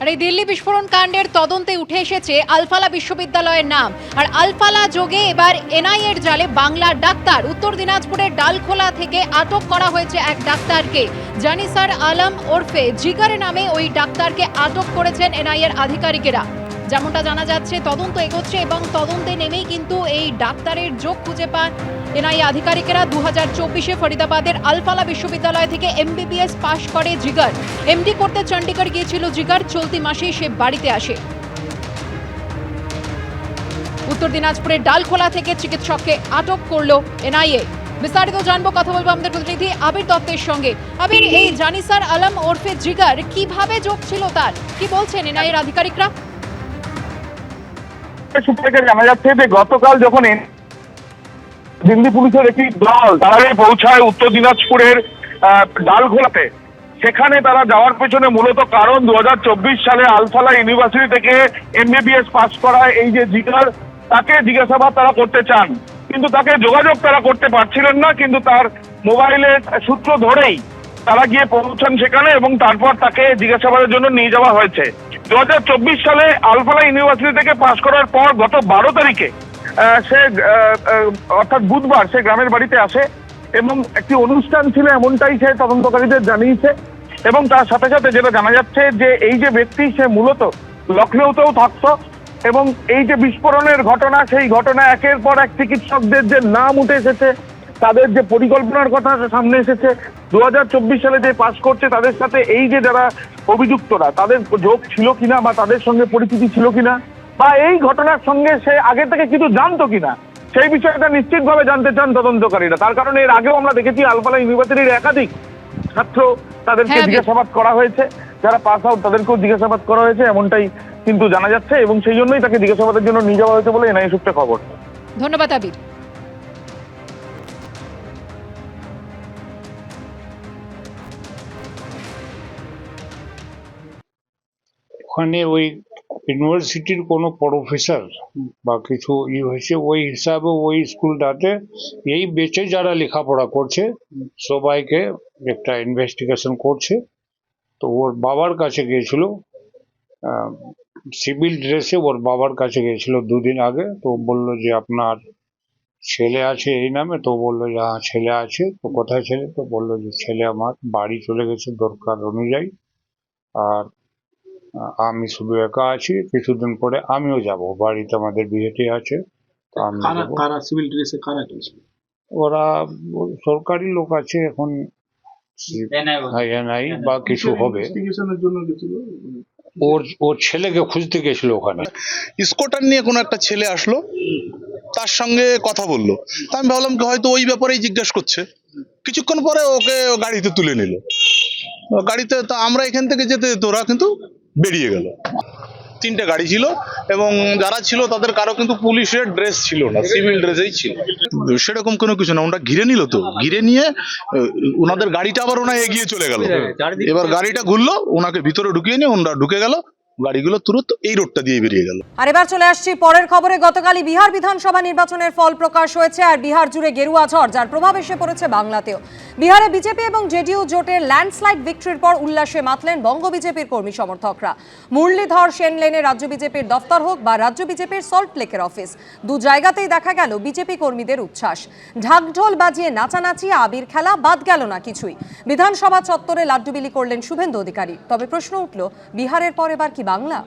আর এই দিল্লি বিস্ফোরণ কাণ্ডের তদন্তে উঠে এসেছে আলফালা বিশ্ববিদ্যালয়ের নাম। আর আলফালা যোগে এবার এনআইএর জালে বাংলার ডাক্তার। উত্তর দিনাজপুরের ডালখোলা থেকে আটক করা হয়েছে এক ডাক্তারকে। জানিসার আলম ওরফে জিগার নামে ওই ডাক্তারকে আটক করেছেন এনআইএর আধিকারিকেরা। যেমনটা জানা যাচ্ছে, তদন্ত এগোচ্ছে এবং তদন্তে নেমেই কিন্তু এই ডাক্তারের যোগ খুঁজে পান এনআইএ আধিকারিকেরা। দু হাজার চব্বিশে ফরিদাবাদের আলফালা বিশ্ববিদ্যালয় থেকে এমবিবিএস পাশ করে জিগার। এমডি করতে চণ্ডীগড় গিয়েছিল জিগার, চলতি মাসেই সে বাড়িতে আসে। উত্তর দিনাজপুরের ডালখোলা থেকে চিকিৎসককে আটক করল এনআইএ। বিস্তারিত জানব, কথা বলব আমাদের প্রতিনিধি আবির দত্তের সঙ্গে। আবির, এই জানিসার আলম ওরফে জিগার কীভাবে যোগ ছিল তার? কি বলছেন এনআইএর আধিকারিকরা? সূত্র জানা যাচ্ছে যে গতকাল যখন দিল্লি পুলিশের একটি দল তারা পৌঁছায় উত্তর দিনাজপুরের আহ, ডালখোলাতে সেখানে তারা যাওয়ার পেছনে মূলত কারণ দু সালে আলফালা ইউনিভার্সিটি থেকে এমবিবিএস পাস করা এই যে জিগার তাকে জিজ্ঞাসাবাদ তারা করতে চান। কিন্তু তাকে যোগাযোগ তারা করতে পারছিলেন না কিন্তু তার মোবাইলের সূত্র ধরেই তারা গিয়ে পৌঁছান সেখানে এবং তারপর তাকে জিজ্ঞাসাবাদের জন্য নিয়ে যাওয়া হয়েছে। দু হাজার চব্বিশ সালে আলফালা ইউনিভার্সিটি থেকে পাশ করার পর গত বারো তারিখে সে অর্থাৎ বুধবার সে গ্রামের বাড়িতে আসে এবং একটি অনুষ্ঠান ছিল এমনটাই সে তদন্তকারীদের জানিয়েছে এবং তার সাথে সাথে যেটা জানা যাচ্ছে যে এই যে ব্যক্তি সে মূলত লখনৌতেও থাকতো এবং এই যে বিস্ফোরণের ঘটনা, সেই ঘটনা একের পর এক চিকিৎসকদের যে নাম উঠে এসেছে, তাদের যে পরিকল্পনার কথা সামনে এসেছে দু হাজার চব্বিশ সালে যে পাশ করছে, তাদের সাথে এই যে যারা অভিযুক্তরা তাদের যোগ ছিল কিনা বা তাদের সঙ্গে পরিচিতি ছিল কিনা বা এই ঘটনার সঙ্গে সে আগে থেকে কিছু জানতো কিনা সেই বিষয়টা নিশ্চিতভাবে জানতে চান তদন্তকারীরা। তার কারণে এর আগেও আমরা দেখেছি আলফালা ইউনিভার্সিটির একাধিক ছাত্র তাদেরকে হ্যাঁ, জিজ্ঞাসাবাদ করা হয়েছে। যারা পাস আউট তাদেরকেও জিজ্ঞাসাবাদ করা হয়েছে এমনটাই কিন্তু জানা যাচ্ছে এবং সেই জন্যই তাকে জিজ্ঞাসাবাদের জন্য নিয়ে যাওয়া হয়েছে বলে এনআইএ সূত্রে খবর। ধন্যবাদ আবির। ওখানে ওই ইউনিভার্সিটির কোনো প্রফেসর বা কিছু ই হয়েছে, ওই হিসাবে ওই স্কুলটাতে এই বেচে যারা লেখাপড়া করছে, সবাইকে একটা ইনভেস্টিগেশন করছে। তো ওর বাবার কাছে গিয়েছিল সিভিল ড্রেসে ওর বাবার কাছে গিয়েছিল দুদিন আগে। তো বলল যে, আপনার ছেলে আছে এই নামে? তো বলল যে হ্যাঁ ছেলে আছে। তো কোথায় ছেলে? তো বলল যে, ছেলে আমার বাড়ি চলে গেছে দরকার অনুযায়ী। আর আমি শুধু একা আছি কিছুদিন পরে আমিও যাব। বাড়িতে আমাদের বিয়েটি আছে কারা কারা সিভিল ড্রেসে কারা গেছিল? ওরা সরকারি লোক আছে এখন নাই বা কিছু হবে। ইনভেস্টিগেশনের জন্য গেছিল? ওর ওর ছেলেকে খুঁজতে গেছিল ওখানে। স্কুটার নিয়ে কোনো একটা ছেলে আসলো তার সঙ্গে কথা বলল। তা আমি ভাবলাম কি হয়তো ওই ব্যাপারেই জিজ্ঞাসা করছে। কিছুক্ষণ পরে ওকে গাড়িতে তুলে নিল। গাড়িতে তো আমরা এখান থেকে যেতে যেতে ওরা কিন্তু বেরিয়ে গেল। তিনটে গাড়ি ছিল এবং যারা ছিল তাদের কারও কিন্তু পুলিশের ড্রেস ছিল না সিভিল ড্রেসেই ছিল। সেরকম কোনো কিছু না ওনারা ঘিরে নিল তো। ঘিরে নিয়ে ওনাদের গাড়িটা আবার ওনা এগিয়ে চলে গেল। এবার গাড়িটা ঘুরলো ওনাকে ভিতরে ঢুকিয়ে নিয়ে ওনারা ঢুকে গেল। গাড়িগুলো তুরন্ত এই রোডটা দিয়ে বেরিয়ে গেল। আর এবার চলে আসছি পরের খবরে। গতকালই বিহার বিধানসভা নির্বাচনের ফল প্রকাশ হয়েছে আর বিহার জুড়ে গেরুয়া ঝড়, যার প্রভাব এসে পড়েছে বাংলাতেও। বিহারে বিজেপি এবং জেডিইউ জোটের ল্যান্ডস্লাইড ভিক্টরির পর উল্লাসে মাতলেন বঙ্গ বিজেপির কর্মী সমর্থকরা। মুরলীধর সেন লেনে রাজ্য বিজেপির দফতর হোক বা রাজ্য বিজেপির সল্ট লেকের অফিস, দু জায়গাতেই দেখা গেল বিজেপি কর্মীদের উচ্ছ্বাস। ঢাকঢোল বাজিয়ে নাচানাচি, আবির খেলা, বাদ গেল না কিছুই। বিধানসভা চত্বরে লাড্ডু বিলি করলেন শুভেন্দু অধিকারী। তবে প্রশ্ন উঠল, বিহারের পর এবার কি বাংলা।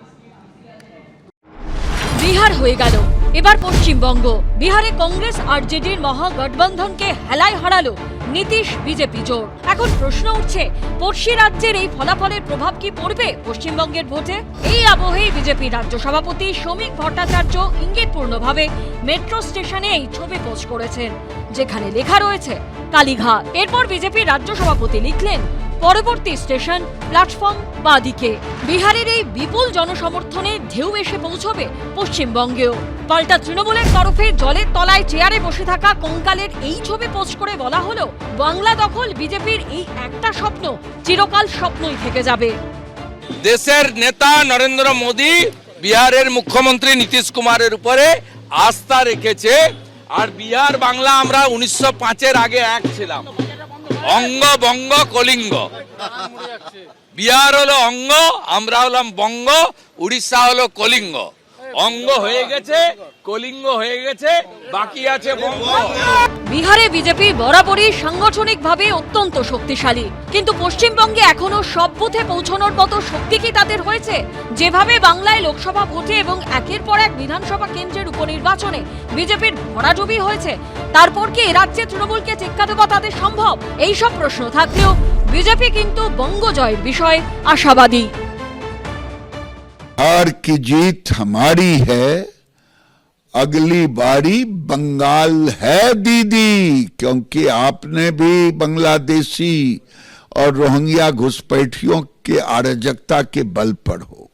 বিহার হয়ে গেল। এবার পশ্চিমবঙ্গ। বিহারে কংগ্রেস আর জেডির মহাগঠবন্ধনকে হেলায় হারালো নীতিশ বিজেপি জোট। এখন প্রশ্ন উঠছে, পড়শি রাজ্যের এই ফলাফলের প্রভাব কি পড়বে পশ্চিমবঙ্গের ভোটে? এই আবহেই বিজেপি রাজ্য সভাপতি শ্রমিক ভট্টাচার্য ইঙ্গিতপূর্ণভাবে মেট্রো স্টেশনে এই ছবি পোস্ট করেছেন, যেখানে লেখা রয়েছে, কালীঘাট। এরপর বিজেপির রাজ্য সভাপতি লিখলেন পরবর্তী স্টেশন, প্ল্যাটফর্ম বা দিকে। বিহারের এই বিপুল জনসমর্থনে ঢেউ এসে পৌঁছবে পশ্চিমবঙ্গেও। পাল্টা তৃণমূলের তরফে জলের তলায় চেয়ারে বসে থাকা কঙ্কালের এই ছবি পোস্ট করে বলা হলো, বাংলা দখল বিজেপির এই একটা স্বপ্ন, চিরকাল স্বপ্নই থেকে যাবে। দেশের নেতা নরেন্দ্র মোদী বিহারের মুখ্যমন্ত্রী নীতিশ কুমারের উপরে আস্থা রেখেছে, আর বিহার বাংলা আমরা উনিশশো পাঁচের আগে এক ছিলাম। অঙ্গ বঙ্গ কলিঙ্গ। বিহার হলো অঙ্গ আমরা হলাম বঙ্গ উড়িষ্যা হলো কলিঙ্গ। অঙ্গ হয়ে গেছে, কলিঙ্গ হয়ে গেছে, বাকি আছে বঙ্গ। বিহারে বিজেপি বরাবরই সাংগঠনিকভাবে অত্যন্ত শক্তিশালী। কিন্তু পশ্চিমবঙ্গে এখনও সব বুথে পৌঁছানোর মতো শক্তি কি তাদের হয়েছে? যেভাবে বাংলায় লোকসভা ভোটে এবং একের পর এক বিধানসভা কেন্দ্রের উপনির্বাচনে বিজেপির ভরাডুবি হয়েছে, তারপর কি রাজ্যে তৃণমূলকে টেক্কা দেওয়া তাদের সম্ভব? এইসব প্রশ্ন থাকলেও বিজেপি কিন্তু বঙ্গ জয়ের বিষয়ে আশাবাদী। बिहार की जीत हमारी है अगली बारी बंगाल है दीदी क्योंकि आपने भी बांग्लादेशी और रोहिंग्या घुसपैठियों के अराजकता के बल पर हो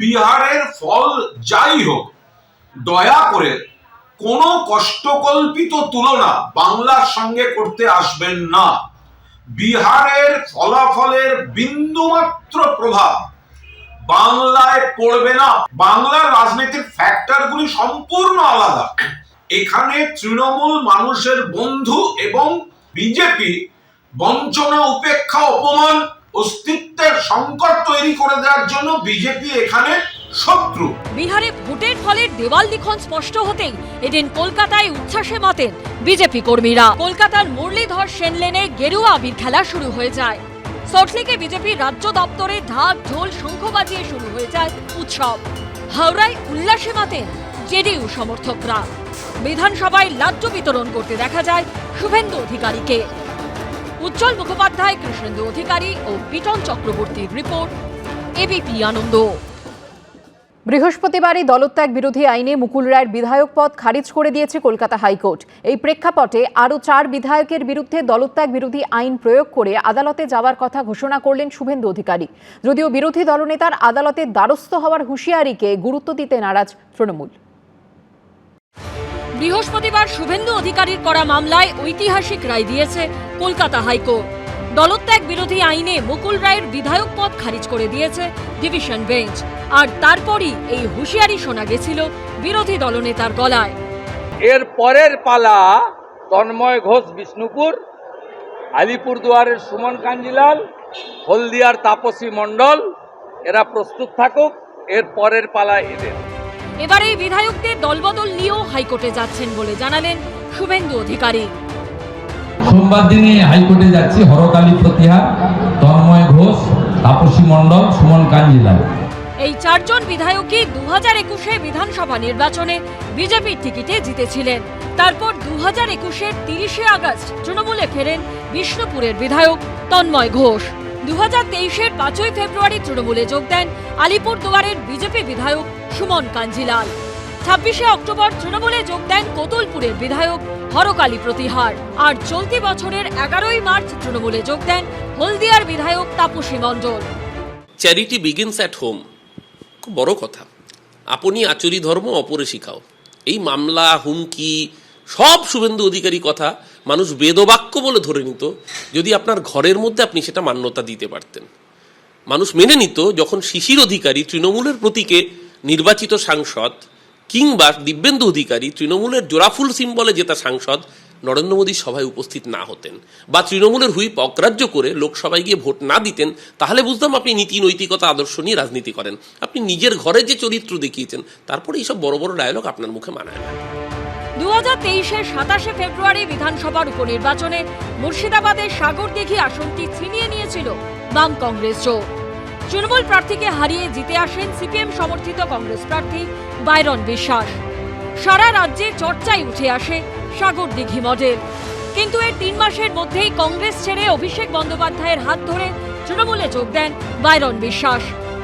বিহারের ফল যাই হোক দয়া করে কোনো কষ্টকল্পিত তুলনা বাংলার সঙ্গে করতে আসবেন না বিহারের ফলাফলের বিন্দুমাত্র প্রভাব বাংলায় পড়বে না। বাংলার রাজনীতির ফ্যাক্টরগুলি সম্পূর্ণ আলাদা। এখানে তৃণমূল মানুষের বন্ধু এবং বিজেপি বঞ্চনা, উপেক্ষা, অপমান, অস্তিত্বের সংকট তৈরি করে দেওয়ার জন্য বিজেপি এখানে শত্রু। বিহারে ভোটের ফলে দেওয়াল লিখন স্পষ্ট হতেই এদিন কলকাতায় উচ্ছ্বাসে মাতেন বিজেপি কর্মীরা। কলকাতার মুরলীধর সেনলেনে গেরুয়া আবির খেলা শুরু হয়ে যায়। সল্টলেকে বিজেপির রাজ্য দপ্তরে ঢাক ঢোল শঙ্খ বাজিয়ে শুরু হয়ে যায় উৎসব। হাওড়ায় উল্লাসে মাতেন জেডিইউ সমর্থকরা। বিধানসভায় লাড্ডু বিতরণ করতে দেখা যায় শুভেন্দু অধিকারীকে। উজ্জ্বল মুখোপাধ্যায়, কৃষ্ণেন্দু অধিকারী ও বিটন চক্রবর্তীর রিপোর্ট, এবিপি আনন্দ। বৃহস্পতিবারই দলত্যাগ বিরোধী আইনে মুকুল রায়ের বিধায়ক পদ খারিজ করে দিয়েছে কলকাতা হাইকোর্ট। এই প্রেক্ষাপটে আরও চার বিধায়কের বিরুদ্ধে দলত্যাগ বিরোধী আইন প্রয়োগ করে আদালতে যাওয়ার কথা ঘোষণা করলেন শুভেন্দু অধিকারী। যদিও বিরোধী দলনেতার আদালতের দ্বারস্থ হওয়ার হুঁশিয়ারিকে গুরুত্ব দিতে নারাজ তৃণমূল। বৃহস্পতিবার শুভেন্দু অধিকারীর করা মামলায় ঐতিহাসিক রায় দিয়েছে কলকাতা হাইকোর্ট। দলত্যাগ বিরোধী আইনে মুকুল রায়ের বিধায়ক পদ খারিজ করে দিয়েছে ডিভিশন বেঞ্চ। আর তারপরই এই হুঁশিয়ারি শোনা গেছিল বিরোধী দলনেতার গলায়। এর পরের পালা তন্ময় ঘোষ বিষ্ণুপুর আলিপুরদুয়ারের সুমন কাঞ্জিলাল হলদিয়ার তাপসী মণ্ডল এরা প্রস্তুত থাকুক এর পরের পালা এদের। এবার এই বিধায়কদের দলবদল নিয়েও হাইকোর্টে যাচ্ছেন বলে জানালেন শুভেন্দু অধিকারী। সোমবার দিনে হাইকোর্টে যাচ্ছি, হরকালী প্রতিহার, তন্ময় ঘোষ, তাপসী মণ্ডল, সুমন কাঞ্জিলাল। এই চারজন বিধায়কই দু হাজার একুশে বিধানসভা নির্বাচনে বিজেপির টিকিটে জিতেছিলেন। তারপর দু হাজার একুশের তিরিশে আগস্ট তৃণমূলে ফেরেন বিষ্ণুপুরের বিধায়ক তন্ময় ঘোষ। দু হাজার তেইশের পাঁচই ফেব্রুয়ারি তৃণমূলে যোগ দেন আলিপুরদুয়ারের বিজেপি বিধায়ক সুমন কাঞ্জিলাল। ছাব্বিশে অক্টোবর তৃণমূলে যোগ দেন কোতুলপুরের বিধায়ক হরকালী প্রতিহার। আর চলতি বছরের এগারোই মার্চ তৃণমূলে যোগ দেন হলদিয়ার বিধায়ক Tapasi Mondal. Charity begins at home খুব বড় কথা। আপনি আচুরি ধর্ম, অপরে শিখাও। এই মামলা, হুমকি, সব শুভেন্দু অধিকারী কথা মানুষ বেদবাক্য বলে ধরে নিত, যদি আপনার ঘরের মধ্যে আপনি সেটা মান্যতা দিতে পারতেন। মানুষ মেনে নিত, যখন শিশির অধিকারী তৃণমূলের প্রতীকে নির্বাচিত সাংসদ কিংবা দিব্যেন্দু অধিকারী তৃণমূলের জোড়াফুল সিম্বলে জেতা সাংসদ নরেন্দ্র মোদীর সভায় উপস্থিত না হতেন বা তৃণমূলের হুইপ অগ্রাহ্য করে লোকসভায় গিয়ে ভোট না দিতেন, তাহলে বুঝতাম আপনি নীতি, নৈতিকতা, আদর্শ নিয়ে রাজনীতি করেন। আপনি নিজের ঘরে যে চরিত্র দেখিয়েছেন, তারপরে এইসব বড় বড় ডায়লগ আপনার মুখে মানায় না। দু হাজার তেইশের সাতাশে ফেব্রুয়ারি বিধানসভার উপনির্বাচনে মুর্শিদাবাদের সাগরদিঘি আসনটি ছিনিয়ে নিয়েছিল বাম কংগ্রেস জোট। তৃণমূল প্রার্থীকে হারিয়ে জিতে আসেন সিপিএম সমর্থিত কংগ্রেস প্রার্থী বাইরন বিশ্বাস। সারা রাজ্যে চর্চায় উঠে আসে সাগরদিঘি মডেল। কিন্তু এর তিন মাসের মধ্যেই কংগ্রেস ছেড়ে অভিষেক বন্দ্যোপাধ্যায়ের হাত ধরে তৃণমূলে যোগ দেন বাইরন বিশ্বাস।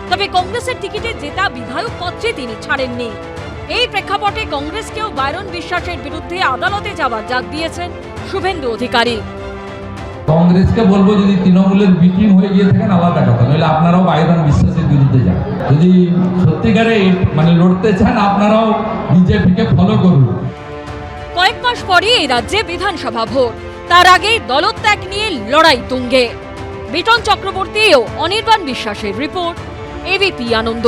তবে কংগ্রেসের টিকিটে জেতা বিধায়ক পত্রে তিনি ছাড়েননি। এই প্রেক্ষাপটে কংগ্রেসকেও বাইরন বিশ্বাসের বিরুদ্ধে আদালতে যাওয়ার ডাক দিয়েছেন শুভেন্দু অধিকারী। কংগ্রেসকে বলব যদি তৃণমূলের বিটিং হয়ে গিয়ে থাকেন, আলাদা কথা। নইলে আপনারাও বাইরন বিশ্বাসের বিরুদ্ধে যান। যদি সত্যিকারে মানে লড়তে চান, আপনারাও বিজেপিকে ফলো করুন। কয়েক মাস পরই এই রাজ্যে বিধানসভা ভোট। তার আগেই দলত্যাগ নিয়ে লড়াই তুঙ্গে। বিটন চক্রবর্তী ও অনির্বাণ বিশ্বাসের রিপোর্ট, এবিপি আনন্দ।